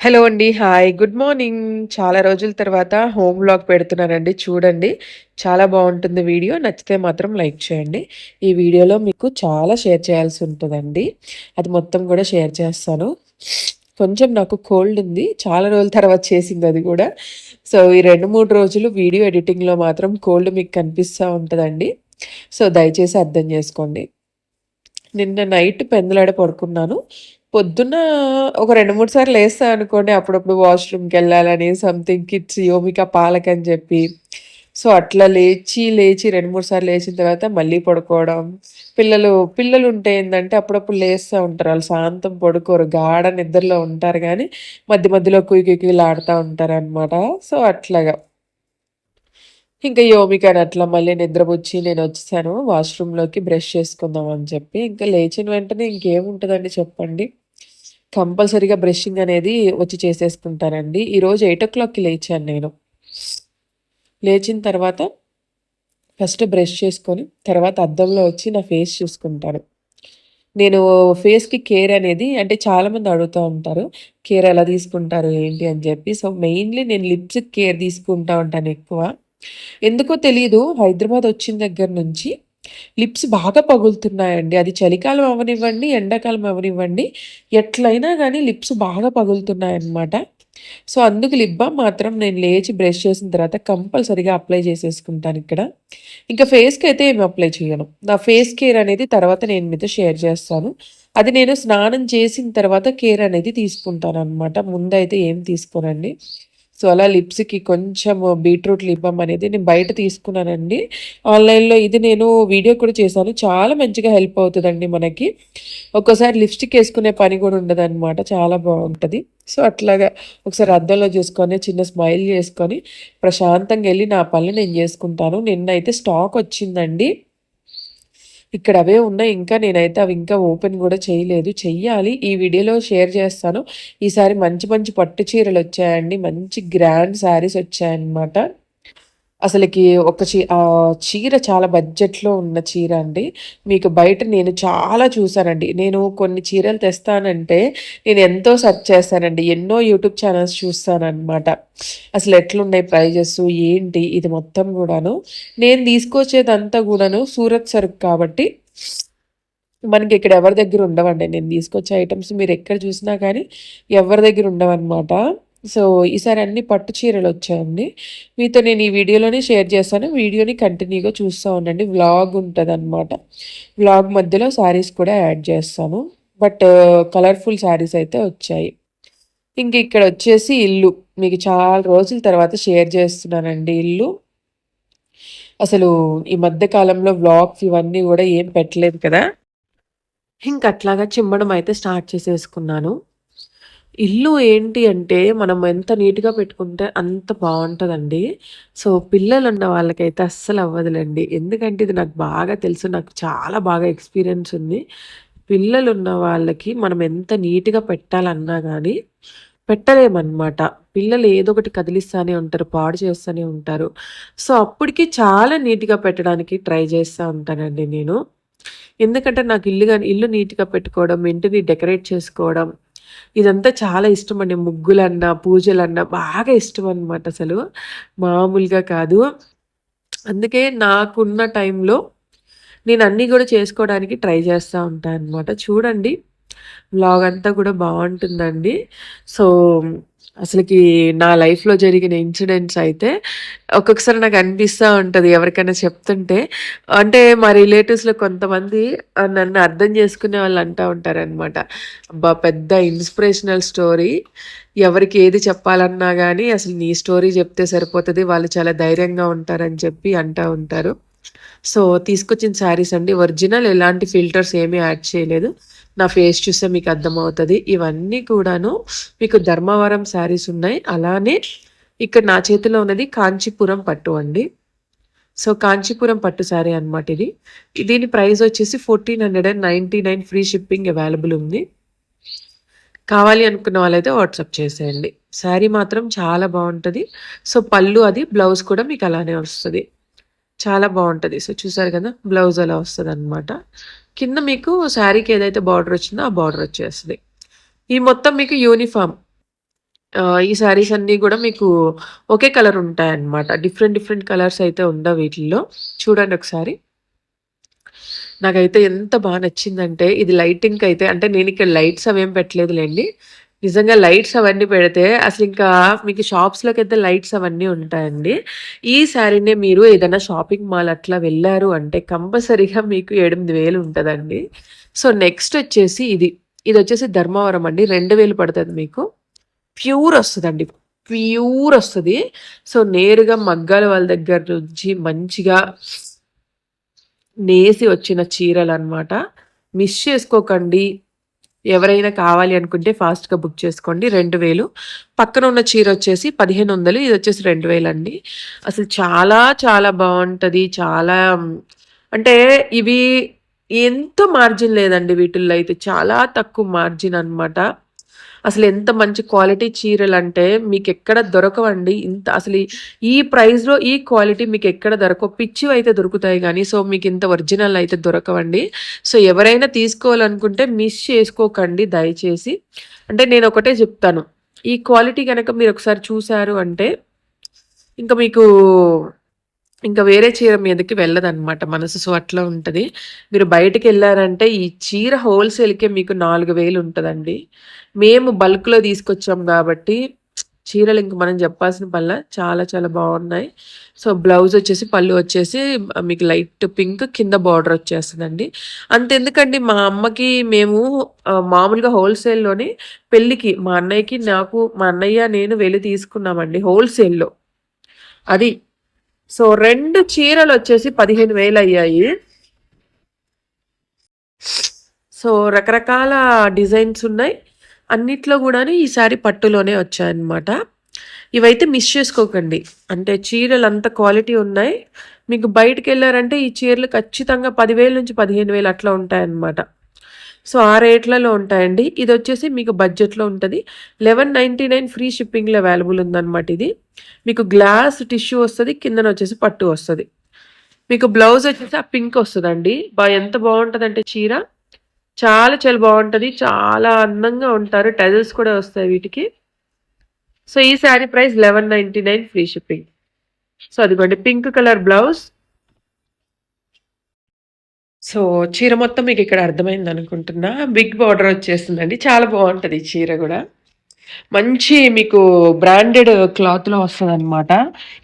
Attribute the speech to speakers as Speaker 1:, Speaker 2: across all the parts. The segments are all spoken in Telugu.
Speaker 1: హలో అండి. హాయ్. Good morning. చాలా రోజుల తర్వాత హోమ్ బ్లాగ్ పెడుతున్నానండి. చూడండి. చాలా బాగుంటుంది వీడియో. నచ్చితే మాత్రం లైక్ చేయండి. ఈ వీడియోలో మీకు చాలా షేర్ చేయాల్సి ఉంటదండి. అది మొత్తం కూడా షేర్ చేస్తాను. కొంచెం నాకు కోల్డ్ ఉంది. చాలా రోజుల తర్వాత చేసింది అది కూడా సో, ఈ 2, 3 రోజులు వీడియో ఎడిటింగ్‌లో మాత్రం కోల్డ్ మీకు కనిపిస్తా ఉంటుందండి సో, దయచేసి అర్థం చేసుకోండి నిన్న నైట్ పెందులాడ పడుకున్నాను. పొద్దున్న ఒక 2, 3 సార్లు లేస్తా అనుకోండి. అప్పుడప్పుడు వాష్రూమ్కి వెళ్ళాలని సంథింగ్ కిడ్స్ యోమిక పాలకని చెప్పి సో, అట్లా లేచి, లేచి 2, 3 సార్లు లేచిన తర్వాత మళ్ళీ పడుకోవడం. పిల్లలు పిల్లలు ఉంటే ఏంటంటే అప్పుడప్పుడు లేస్తూ ఉంటారు. వాళ్ళు శాంతం పడుకోరు. గాఢ నిద్రలో ఉంటారు కానీ మధ్య మధ్యలో కుయ్ ఆడుతూ ఉంటారు అనమాట సో, అట్లాగా. ఇంకా యోమికని అట్లా మళ్ళీ నిద్రపుచ్చి నేనొచ్చేసాను వాష్‌రూమ్‌లోకి బ్రష్ చేసుకుందాం అని చెప్పి. ఇంకా లేచిన వెంటనే ఇంకేముంటుందండి చెప్పండి. కంపల్సరీగా బ్రషింగ్ అనేది వచ్చి చేసేసుకుంటానండి. ఈరోజు 8:00కి లేచాను నేను. లేచిన తర్వాత ఫస్ట్ బ్రష్ చేసుకొని, తర్వాత అద్దంలో వచ్చి నా ఫేస్ చూసుకుంటాను. నేను ఫేస్‌కి కేర్ అనేది అంటే చాలామంది అడుగుతూ ఉంటారు. కేర్ ఎలా తీసుకుంటారు ఏంటి అని చెప్పి. సో, మెయిన్‌లీ నేను లిప్స్‌కి కేర్ తీసుకుంటా ఉంటాను ఎక్కువ. ఎందుకో తెలీదు హైదరాబాద్ వచ్చిన దగ్గర నుంచి లిప్స్ బాగా పగులుతున్నాయండి. అది చలికాలం అవ్వనివ్వండి, ఎండాకాలం అవ్వనివ్వండి, ఎట్లైనా కానీ లిప్స్ బాగా పగులుతున్నాయన్నమాట. సో, అందుకు లిప్ బామ్ మాత్రం నేను లేచి బ్రష్ చేసిన తర్వాత కంపల్సరీగా అప్లై చేసేసుకుంటానిక్కడ. ఇంకా ఫేస్కి అయితే ఏమి అప్లై చేయను. నా ఫేస్ కేర్ అనేది తర్వాత నేను మీతో షేర్ చేస్తాను. అది నేను స్నానం చేసిన తర్వాత కేర్ అనేది తీసుకుంటాను అనమాట ముందైతే ఏం తీసుకోనండి. సో, అలా లిప్స్‌కి కొంచెం బీట్రూట్ లిప్ అనేది నేను బయట తీసుకున్నానండి. ఆన్‌లైన్‌లో ఇది నేను వీడియో కూడా చేశాను. చాలా మంచిగా హెల్ప్ అవుతుందండి మనకి. ఒక్కోసారి లిప్‌స్టిక్ వేసుకునే పని కూడా ఉండదనమాట. చాలా బాగుంటుంది సో, అట్లాగా ఒకసారి అద్దంలో చూసుకొని, చిన్న స్మైల్ చేసుకొని, ప్రశాంతంగా వెళ్ళి నా పనులు నేను జేసుకుంటాను. నిన్నైతే స్టాక్ వచ్చిందండి. ఇక్కడ అవే ఉన్నాయి. ఇంకా నేనైతే అవి ఇంకా ఓపెన్ కూడా చేయలేదు. చెయ్యాలి. ఈ వీడియోలో షేర్ చేస్తాను. ఈసారి మంచి మంచి పట్టు చీరలు వచ్చాయండి మంచి గ్రాండ్ శారీస్ వచ్చాయన్నమాట. అసలకి ఒక చీ చీర చాలా బడ్జెట్‌లో ఉన్న చీర అండి. మీకు బయట నేను చాలా చూశానండి నేను కొన్ని చీరలు తెస్తానంటే నేను ఎంతో సెర్చ్ చేస్తానండి. ఎన్నో యూట్యూబ్ ఛానల్స్ చూస్తానమాట అసలు ఎట్లున్నాయి ప్రైజెస్ ఏంటి ఇది మొత్తం కూడాను నేను తీసుకొచ్చేదంతా కూడాను సూరత్ సరుకు కాబట్టి మనకి ఇక్కడ ఎవరి దగ్గర ఉండవండి. నేను తీసుకొచ్చే ఐటమ్స్ మీరు ఎక్కడ చూసినా కానీ ఎవరి దగ్గర ఉండవన్నమాట. సో, ఈసారి అన్ని పట్టు చీరలొచ్చాయండి. మీతో నేను ఈ వీడియోలోనే షేర్ చేస్తాను. వీడియోని కంటిన్యూగా చూస్తా ఉండండి. వ్లాగ్ ఉంటదనమాట. వ్లాగ్ మధ్యలో శారీస్ కూడా యాడ్ చేస్తాను. బట్ కలర్‌ఫుల్ శారీస్ అయితే వచ్చాయి. ఇంక ఇక్కడొచ్చేసి ఇల్లు. మీకు చాలా రోజుల తర్వాత షేర్ చేస్తున్నానండి ఇల్లు. అసలు ఈ మధ్య కాలంలో వ్లాగ్స్ ఇవన్నీ కూడా ఏం పెట్టలేదు కదా! ఇంక అట్లాగా చిమ్మడం అయితే స్టార్ట్ చేసేసుకున్నాను. ఇల్లు ఏంటి అంటే మనం ఎంత నీట్‌గా పెట్టుకుంటే అంత బాగుంటుందండి సో, పిల్లలున్న వాళ్ళకైతే అస్సలు అవ్వదులెండి. ఎందుకంటే ఇది నాకు బాగా తెలుసు. నాకు చాలా బాగా ఎక్స్‌పీరియన్స్ ఉంది. పిల్లలు ఉన్న వాళ్ళకి మనం ఎంత నీట్‌గా పెట్టాలన్నా కానీ పెట్టలేమన్నమాట పిల్లలు ఏదో ఒకటి కదిలిస్తానే ఉంటారు. పాడు చేస్తూనే ఉంటారు. సో, అప్పటికి చాలా నీట్‌గా పెట్టడానికి ట్రై చేస్తూ ఉంటానండి నేను. ఎందుకంటే నాకు ఇల్లు కానీ ఇల్లు నీట్‌గా పెట్టుకోవడం, ఇంటిని డెకరేట్ చేసుకోవడం ఇదంతా చాలా ఇష్టం అండి ముగ్గులన్నా, పూజలన్నా బాగా ఇష్టం అనమాట అసలు. మామూలుగా కాదు. అందుకే నాకున్న టైంలో నేను అన్నీ కూడా చేసుకోవడానికి ట్రై చేస్తూ ఉంటాను అనమాట. చూడండి వ్లాగ్ అంతా కూడా బాగుంటుందండి సో, అసలకి నా లైఫ్‌లో జరిగిన ఇన్సిడెంట్స్ అయితే ఒక్కొక్కసారి నాకు అనిపిస్తా ఉంటుంది ఎవరికైనా చెప్తుంటే అంటే మా రిలేటివ్స్‌లో కొంతమంది నన్ను అర్థం చేసుకునే వాళ్ళు అంటూ ఉంటారనమాట. అబ్బా! పెద్ద ఇన్స్‌పిరేషనల్ స్టోరీ. ఎవరికి ఏది చెప్పాలన్నా కానీ అసలు నీ స్టోరీ చెప్తే సరిపోతుంది వాళ్ళు చాలా ధైర్యంగా ఉంటారని చెప్పి అంటా ఉంటారు. సో, తీసుకొచ్చిన శారీస్ అండి. ఒరిజినల్ ఎలాంటి ఫిల్టర్స్ ఏమీ యాడ్ చేయలేదు. నా ఫేస్ చూస్తే మీకు అర్థమవుతుంది ఇవన్నీ కూడాను మీకు ధర్మవరం శారీస్ ఉన్నాయి. అలానే ఇక్కడ నా చేతిలో ఉన్నది కాంచీపురం పట్టు అండి. సో, కాంచీపురం పట్టు శారీ అనమాట ఇది. దీని ప్రైస్ వచ్చేసి 1499 ఫ్రీ షిప్పింగ్ అవైలబుల్ ఉంది. కావాలి అనుకున్న వాళ్ళైతే వాట్సాప్ చేసేయండి. శారీ మాత్రం చాలా బాగుంటుంది సో, పళ్ళు అది బ్లౌజ్ కూడా మీకు అలానే వస్తుంది చాలా బాగుంటుంది సో, చూసారు కదా! బ్లౌజ్ అలా వస్తుంది అనమాట కింద మీకు శారీకి ఏదైతే బార్డర్ వచ్చిందో ఆ బార్డర్ వచ్చేస్తుంది ఈ మొత్తం మీకు యూనిఫామ్ ఈ శారీస్ అన్నీ కూడా మీకు ఒకే కలర్ ఉంటాయన్నమాట. డిఫరెంట్ డిఫరెంట్ కలర్స్ అయితే ఉండవు వీటిల్లో. చూడండి ఒకసారి. నాకైతే ఎంత బాగా నచ్చిందంటే ఇది లైటింగ్‌కైతే అంటే నేను ఇక్కడ లైట్స్ అవేం పెట్టలేదులేండి నిజంగా లైట్స్ అవన్నీ పెడితే అసలు ఇంకా మీకు షాప్స్లోకి అయితే లైట్స్ అవన్నీ ఉంటాయండి. ఈ శారీనే మీరు ఏదైనా షాపింగ్ మాల్ అట్లా వెళ్ళారు అంటే కంపల్సరీగా మీకు ఎడెనిమిది వేలు ఉంటుందండి సో, నెక్స్ట్ వచ్చేసి ఇది. ఇది వచ్చేసి ధర్మవరం అండి. రెండు వేలు పడుతుంది మీకు. ప్యూర్ వస్తుందండి ప్యూర్ వస్తుంది సో, నేరుగా మగ్గాల వాళ్ళ దగ్గర నుంచి మంచిగా నేసి వచ్చిన చీరలు అనమాట మిస్ చేసుకోకండి. ఎవరైనా కావాలి అనుకుంటే ఫాస్ట్‌గా బుక్ చేసుకోండి. 2000 పక్కన ఉన్న చీర వచ్చేసి పదిహేను వందలు ఇది వచ్చేసి రెండు వేలు అండి. అసలు చాలా చాలా బాగుంటుంది చాలా అంటే ఇవి ఎంత మార్జిన్ లేదండి వీటిల్లో అయితే. చాలా తక్కువ మార్జిన్ అనమాట. అసలు ఎంత మంచి క్వాలిటీ చీరలు అంటే మీకెక్కడ దొరకవండి. ఇంత అసలు ఈ ప్రైస్‌లో ఈ క్వాలిటీ మీకు ఎక్కడ దొరకవు. పిచ్చివి అయితే దొరుకుతాయి కానీ సో, మీకు ఇంత ఒరిజినల్ అయితే దొరకవండి. సో, ఎవరైనా తీసుకోవాలనుకుంటే మిస్ చేసుకోకండి దయచేసి. అంటే నేను ఒకటే చెప్తాను ఈ క్వాలిటీ కనుక మీరు ఒకసారి చూసారు అంటే ఇంకా మీకు ఇంకా వేరే చీర మీదకి వెళ్ళదనమాట మనసు. సో, అట్లా ఉంటుంది మీరు బయటికెళ్ళారంటే ఈ చీర హోల్‌సేల్‌కే మీకు నాలుగు వేలు ఉంటుందండి మేము బల్క్‌లో తీసుకొచ్చాం కాబట్టి చీరలు ఇంక మనం చెప్పాల్సిన పళ్ళ చాలా చాలా బాగున్నాయి సో, బ్లౌజ్ వచ్చేసి పళ్ళు వచ్చేసి మీకు లైట్ పింక్ కింద బార్డర్ వచ్చేస్తుందండి అంతెందుకండి మా అమ్మకి మేము మామూలుగా హోల్‌సేల్‌లోనే పెళ్ళికి మా అన్నయ్యకి, నాకు మా అన్నయ్య, నేను వెళ్ళి తీసుకున్నామండి హోల్‌సేల్‌లో. అది. సో, రెండు చీరలు వచ్చేసి పదిహేను వేలు అయ్యాయి. సో, రకరకాల డిజైన్స్ ఉన్నాయి. అన్నిట్లో కూడా ఈసారి పట్టులోనే వచ్చాయన్నమాట. ఇవైతే మిస్ చేసుకోకండి. అంటే చీరలు అంత క్వాలిటీ ఉన్నాయి. మీకు బయటికెళ్ళారంటే ఈ చీరలు ఖచ్చితంగా 10,000-15,000 అట్లా ఉంటాయన్నమాట. సో, ఆ రేట్లలో ఉంటాయండి. ఇది వచ్చేసి మీకు బడ్జెట్‌లో ఉంటుంది లెవెన్ నైంటీ నైన్ ఫ్రీ షిప్పింగ్‌లో అవైలబుల్ ఉందన్నమాట ఇది. మీకు గ్లాస్ టిష్యూ వస్తుంది కిందన వచ్చేసి పట్టు వస్తుంది మీకు బ్లౌజ్ వచ్చేసి ఆ పింక్ వస్తుందండి బా ఎంత బాగుంటుందంటే చీర. చాలా చాలా బాగుంటుంది చాలా అందంగా ఉంటారు. టజిల్స్ కూడా వస్తాయి వీటికి. సో, ఈ sari price 1199 free shipping. So, అదిగోండి పింక్ కలర్ బ్లౌజ్. సో, చీర మొత్తం మీకు ఇక్కడ అర్థమైందనుకుంటున్నా. బిగ్ బార్డర్ వచ్చేస్తుందండి చాలా బాగుంటుంది చీర కూడా మంచి మీకు బ్రాండెడ్ క్లాత్‌లో వస్తుందన్నమాట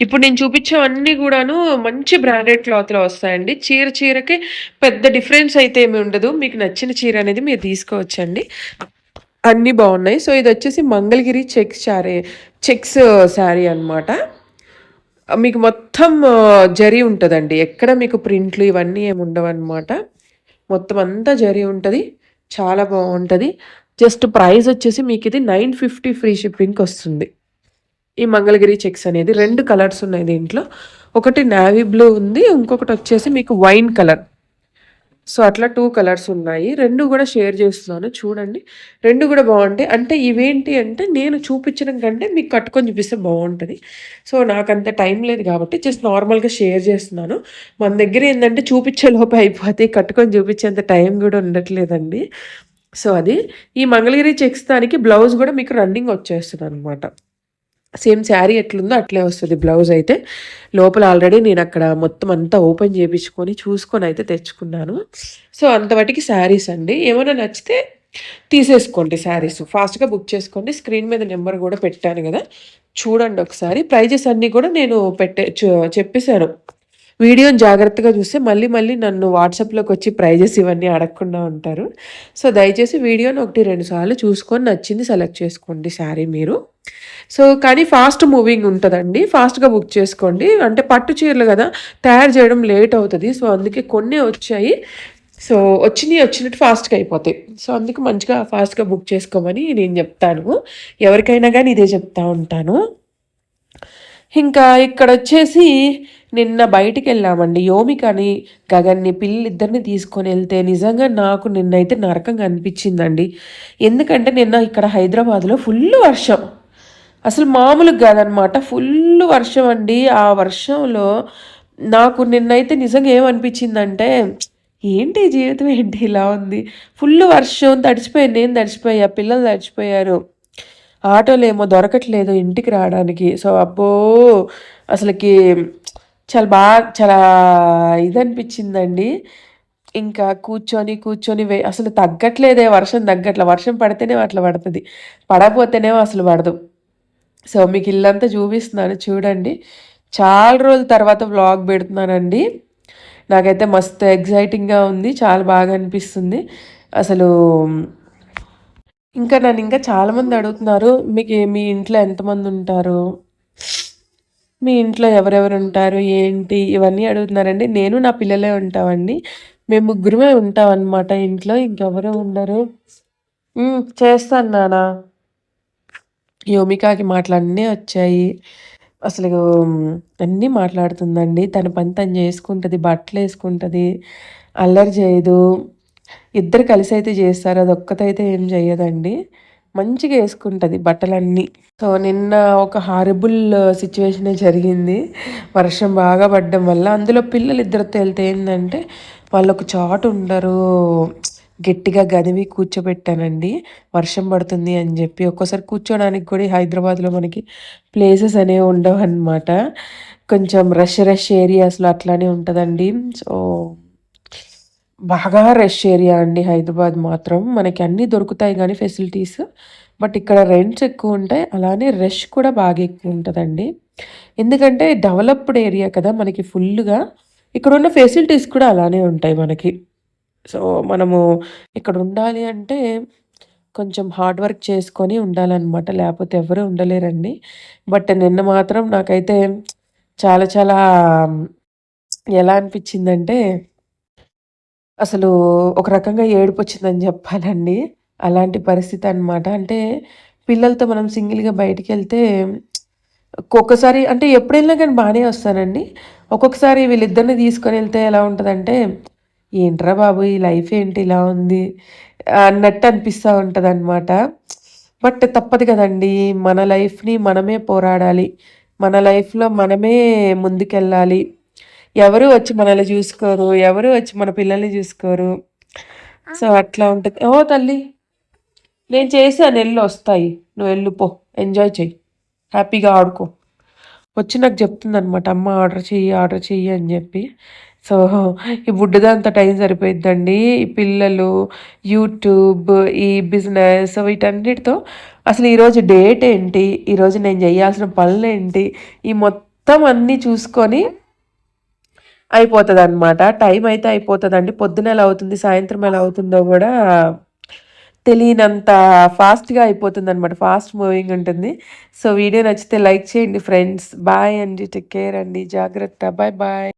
Speaker 1: ఇప్పుడు నేను చూపించేవన్నీ కూడాను మంచి బ్రాండెడ్ క్లాత్‌లో వస్తాయండి. చీర చీరకి పెద్ద డిఫరెన్స్ అయితే ఏమి ఉండదు. మీకు నచ్చిన చీర అనేది మీరు తీసుకోవచ్చండి. అన్నీ బాగున్నాయి సో, ఇది వచ్చేసి మంగళగిరి చెక్స్ శారీ చెక్స్ శారీ అనమాట. మీకు మొత్తం జరీ ఉంటుందండి ఎక్కడ మీకు ప్రింట్లు ఇవన్నీ ఏమి ఉండవన్నమాట మొత్తం అంతా జరి ఉంటుంది చాలా బాగుంటుంది జస్ట్ ప్రైస్ వచ్చేసి మీకు ఇది నైన్ ఫిఫ్టీ ఫ్రీ షిప్పింగ్‌కొస్తుంది. ఈ మంగళగిరి చెక్స్ అనేది రెండు కలర్స్ ఉన్నాయి దీంట్లో. ఒకటి నావీ బ్లూ ఉంది. ఇంకొకటి వచ్చేసి మీకు వైన్ కలర్. సో, అట్లా టూ కలర్స్ ఉన్నాయి. రెండు కూడా షేర్ చేస్తున్నాను చూడండి. రెండు కూడా బాగుంటాయి అంటే ఇవేంటి అంటే నేను చూపించడం కంటే మీకు కట్టుకొని చూపిస్తే బాగుంటుంది సో, నాకు అంత టైం లేదు కాబట్టి జస్ట్ నార్మల్‌గా షేర్ చేస్తున్నాను. మన దగ్గర ఏంటంటే చూపించే లోపే అయిపోతే కట్టుకొని చూపించేంత టైం కూడా ఉండట్లేదండి. సో, అది. ఈ మంగళగిరి చెక్స్ దానికి బ్లౌజ్ కూడా మీకు రన్నింగ్ వచ్చేస్తుంది అనమాట సేమ్ శారీ ఎట్లుందో అట్లే వస్తుంది బ్లౌజ్ అయితే. లోపల ఆల్రెడీ నేను అక్కడ మొత్తం అంతా ఓపెన్ చేపించుకొని అయితే తెచ్చుకున్నాను. సో, అంతవటికి శారీస్ అండి. ఏమైనా నచ్చితే తీసేసుకోండి శారీస్. ఫాస్ట్‌గా బుక్ చేసుకోండి. స్క్రీన్ మీద నెంబర్ కూడా పెట్టాను కదా చూడండి ఒకసారి. ప్రైజెస్ అన్నీ కూడా నేను పెట్టే చెప్పేశాను చెప్పేసాను. వీడియోని జాగ్రత్తగా చూస్తే మళ్ళీ మళ్ళీ నన్ను వాట్సాప్లోకి వచ్చి ప్రైజెస్ ఇవన్నీ అడగకుండా ఉంటారు. సో, దయచేసి వీడియోని 1, 2 సార్లు చూసుకొని నచ్చింది సెలెక్ట్ చేసుకోండి శారీ మీరు. సో, కానీ ఫాస్ట్ మూవింగ్ ఉంటుందండి ఫాస్ట్‌గా బుక్ చేసుకోండి. అంటే పట్టు చీరలు కదా తయారు చేయడం లేట్ అవుతుంది సో, అందుకే కొన్ని వచ్చాయి. సో, వచ్చినయి వచ్చినట్టు ఫాస్ట్‌గా అయిపోతాయి. సో, అందుకు మంచిగా ఫాస్ట్‌గా బుక్ చేసుకోమని నేను చెప్తాను ఎవరికైనా కానీ ఇదే చెప్తా ఉంటాను. ఇంకా ఇక్కడ వచ్చేసి నిన్న బయటికి వెళ్ళామండి యోమికని, గగన్‌ని పిల్లిద్దరిని తీసుకొని వెళ్తే నిజంగా నాకు నిన్నైతే నరకంగా అనిపించిందండి. ఎందుకంటే నిన్న ఇక్కడ హైదరాబాద్‌లో ఫుల్ వర్షం. అసలు మామూలుగా కాదనమాట ఫుల్ వర్షం అండి. ఆ వర్షంలో నాకు నిన్నైతే నిజంగా ఏమనిపించిందంటే ఏంటి జీవితం ఏంటి ఇలా ఉంది. ఫుల్ వర్షం తడిచిపోయాను. నేను తడిచిపోయా. పిల్లలు తడిచిపోయారు. ఆటోలు ఏమో దొరకట్లేదు ఇంటికి రావడానికి సో అబ్బో అసలుకి చాలా బాగా చాలా ఇది అనిపించిందండి ఇంకా కూర్చొని కూర్చొని వే అసలు తగ్గట్లేదే వర్షం తగ్గట్ల వర్షం పడితేనే అట్లా పడుతుంది పడకపోతేనేమో అసలు పడదు సో మీకు ఇల్లంతా చూపిస్తున్నాను చూడండి. చాలా రోజుల తర్వాత వ్లాగ్ పెడుతున్నానండి. నాకైతే మస్తు ఎగ్జైటింగ్గా ఉంది చాలా బాగా అనిపిస్తుంది. అసలు ఇంకా నన్ను ఇంకా చాలామంది అడుగుతున్నారు మీకు మీ ఇంట్లో ఎంతమంది ఉంటారు? మీ ఇంట్లో ఎవరెవరు ఉంటారు? ఏంటి? ఇవన్నీ అడుగుతున్నారండి. నేను నా పిల్లలే ఉంటామండి. మేము ముగ్గురమే ఉంటాం ఇంట్లో ఇంకెవరు ఉండరు. చేస్తాను నానా. యోమికాకి మాటలన్నీ వచ్చాయి. అసలు అన్నీ మాట్లాడుతుందండి. తన పని తను చేసుకుంటుంది బట్టలు వేసుకుంటుంది అల్లరి చేయదు. ఇద్దరు కలిసి అయితే చేస్తారు. అది ఒక్కతైతే ఏం చేయదండి మంచిగా వేసుకుంటుంది బట్టలన్నీ. సో నిన్న ఒక హారబుల్ సిచ్యువేషన్ జరిగింది. వర్షం బాగా పడడం వల్ల అందులో పిల్లలు ఇద్దరితో వెళ్తే ఏంటంటే వాళ్ళు ఒక చాటు ఉండరు. గట్టిగా గదివి కూర్చోబెట్టానండి. వర్షం పడుతుంది అని చెప్పి ఒక్కోసారి కూర్చోడానికి కూడా హైదరాబాద్లో మనకి ప్లేసెస్ అనేవి ఉండవు అనమాట కొంచెం రష్ రష్ ఏరియాస్లో అట్లానే ఉంటుందండి. సో బాగా రష్ ఏరియా అండి హైదరాబాద్ మాత్రం. మనకి అన్నీ దొరుకుతాయి కానీ ఫెసిలిటీస్. బట్ ఇక్కడ రెంట్స్ ఎక్కువ ఉంటాయి. అలానే రష్ కూడా బాగా ఎక్కువ ఉంటుందండి. ఎందుకంటే డెవలప్డ్ ఏరియా కదా మనకి ఫుల్గా. ఇక్కడ ఉన్న ఫెసిలిటీస్ కూడా అలానే ఉంటాయి మనకి. సో మనము ఇక్కడ ఉండాలి అంటే కొంచెం హార్డ్ వర్క్ చేసుకొని ఉండాలన్నమాట. లేకపోతే ఎవరు ఉండలేరండి. బట్ నిన్న మాత్రం నాకైతే చాలా చాలా ఎలా అనిపించిందంటే అసలు ఒక రకంగా ఏడుపు వచ్చిందని చెప్పాలండి. అలాంటి పరిస్థితి అనమాట అంటే పిల్లలతో మనం సింగిల్గా బయటికి వెళ్తే ఒక్కొక్కసారి అంటే ఎప్పుడైనా కానీ బాగానే వస్తానండి. ఒక్కొక్కసారి వీళ్ళిద్దరిని తీసుకొని వెళ్తే ఎలా ఉంటుందంటే ఏంట్రా బాబు ఈ లైఫ్ ఏంటి? ఇలా ఉంది అన్నట్టు అనిపిస్తూ ఉంటుంది అనమాట బట్ తప్పదు కదండి మన లైఫ్ని మనమే పోరాడాలి. మన లైఫ్లో మనమే ముందుకెళ్ళాలి. ఎవరు వచ్చి మనల్ని చూసుకోరు ఎవరు వచ్చి మన పిల్లల్ని చూసుకోరు. సో అట్లా ఉంటుంది. ఓ తల్లి నేను చేసాను ఎల్లు వస్తాయి. నువ్వు వెళ్ళిపో ఎంజాయ్ చెయ్యి హ్యాపీగా ఆడుకో. వచ్చి నాకు చెప్తుంది అనమాట అమ్మ ఆర్డర్ చెయ్యి ఆర్డర్ చెయ్యి అని చెప్పి. సో ఈ బుడ్డదంత టైం సరిపోయిద్దండి. ఈ పిల్లలు యూట్యూబ్ ఈ బిజినెస్ వీటన్నిటితో అసలు ఈరోజు డేట్ ఏంటి? ఈరోజు నేను చేయాల్సిన పనులు ఏంటి? ఈ మొత్తం అన్నీ చూసుకొని అయిపోతుంది అనమాట టైం అయితే అయిపోతుందండి. పొద్దున ఎలా అవుతుంది? సాయంత్రం ఎలా అవుతుందో కూడా తెలియనంత ఫాస్ట్గా అయిపోతుంది అనమాట ఫాస్ట్ మూవింగ్ ఉంటుంది. సో వీడియో నచ్చితే లైక్ చేయండి ఫ్రెండ్స్. బాయ్ అండి. టేక్ కేర్ అండి. జాగ్రత్త. Bye bye.